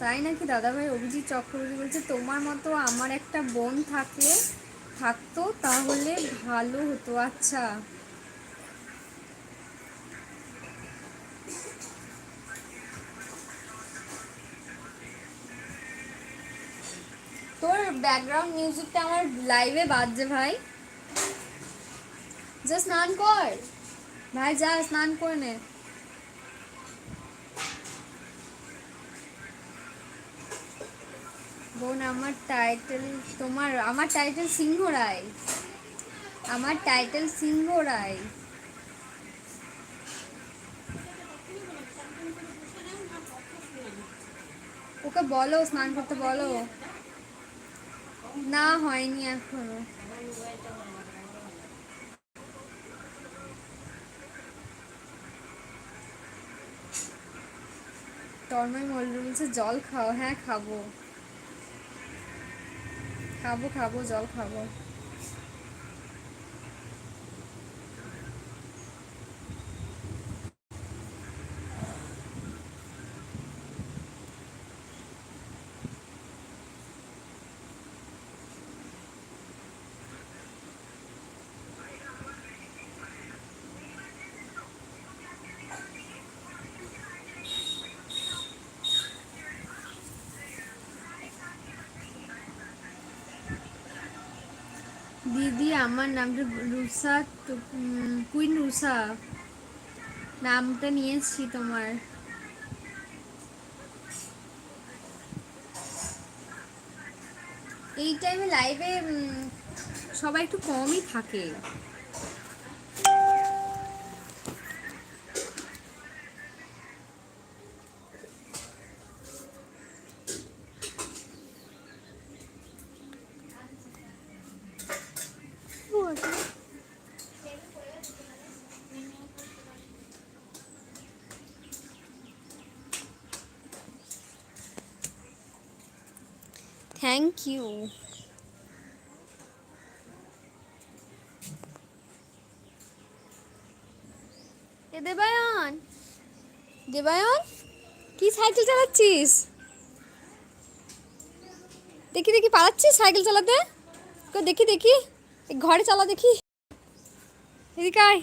তাই নাকি দাদাভাই অভিজিৎ চক্রবর্তী বলছে, তোমার মতো আমার একটা বোন থাকলে, থাকতো তাহলে ভালো হতো। আচ্ছা। তোর ব্যাকগ্রাউন্ড মিউজিকটা আমার লাইভে বাজছে ভাই। যা স্নান কর। ভাই, যা স্নান করে নে। বোন, আমার টাইটেল তোমার, আমার টাইটেল সিংহ রায়। আমার টাইটেল সিংহ রায়। ওকে বলো, স্নান করতে বলো। না, হয়নি এখনও। তন্ময় বলছে, জল খাও হ্যাঁ খাব। খাব খাব জল খাব। দিদি, আমার নামটা রুসা কুইন রুসা। নামটা নিয়েছি তোমার। এই টাইমে লাইভে সবাই একটু কমই থাকে। থ্যাংক ইউ এ দেবায়ন। দেবায়ন কি সাইকেল চালাচ্ছিস? দেখি দেখি পালাচ্ছিস সাইকেল চালাতে? দেখি দেখি ঘরে চালা দেখি। এদিকে আয়।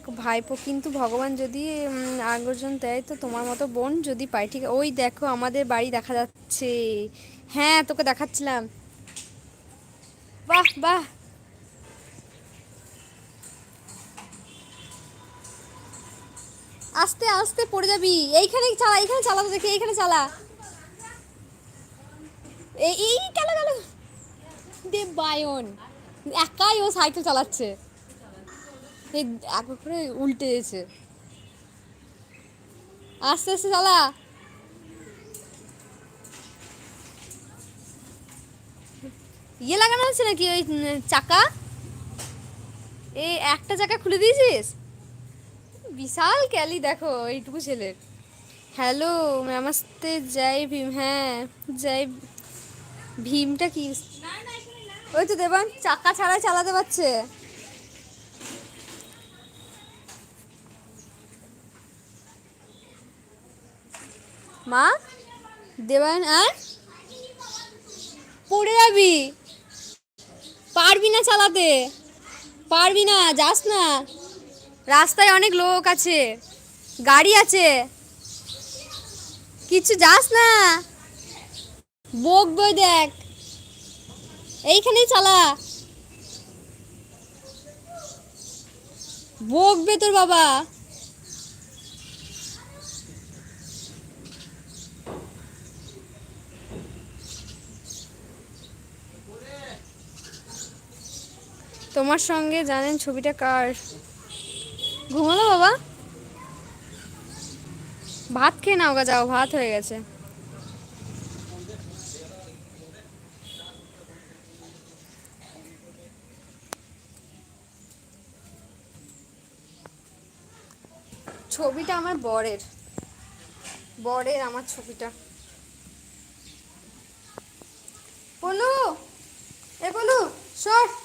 দেখো, ভাইপো কিন্তু ভগবান যদি আগর্জন দেয় তো তোমার মতো বোন যদি পাই ঠিক ওই দেখো, আমাদের বাড়ি দেখা যাচ্ছে। হ্যাঁ তোকে দেখাচ্ছিলাম। বাহ বাহ। আস্তে আস্তে পড়ে যাবি। এইখানে চালা এইখানে চালা দেখি, এইখানে চালা। এই গেল গেল? দে, বায়ন। একাই ও সাইকেল চালাচ্ছে। এই এক করে উল্টে গেছে। আস্তে আস্তে চালা। ইয়ে লাগানো হচ্ছে নাকি ওই চাকা? এই একটা চাকা খুলে দিয়েছিস? বিশাল ক্যালি দেখো, এইটুকু ছেলের। হ্যালো, নমস্তে, জয় ভীম হ্যাঁ জয় ভীমটা কি? ওই তো দেবান, চাকা ছাড়া চালাতে পারছে। মা দেবান আর পড়ে যাবি। পারবি না চালাতে। পারবি না, যাস না। রাস্তায় অনেক লোক আছে, গাড়ি আছে। কিছু যাস না। বকবে দেখ। এইখানেই চালা। বকবে তোর বাবা। তোমার সঙ্গে জানেন ছবিটা কার? ঘুমালো বাবা। ভাত খেয়ে নাও গা, যাও, ভাত হয়ে গেছে। ছবিটা আমার বরের। বরের আমার ছবিটা। বলু এ বলু সর।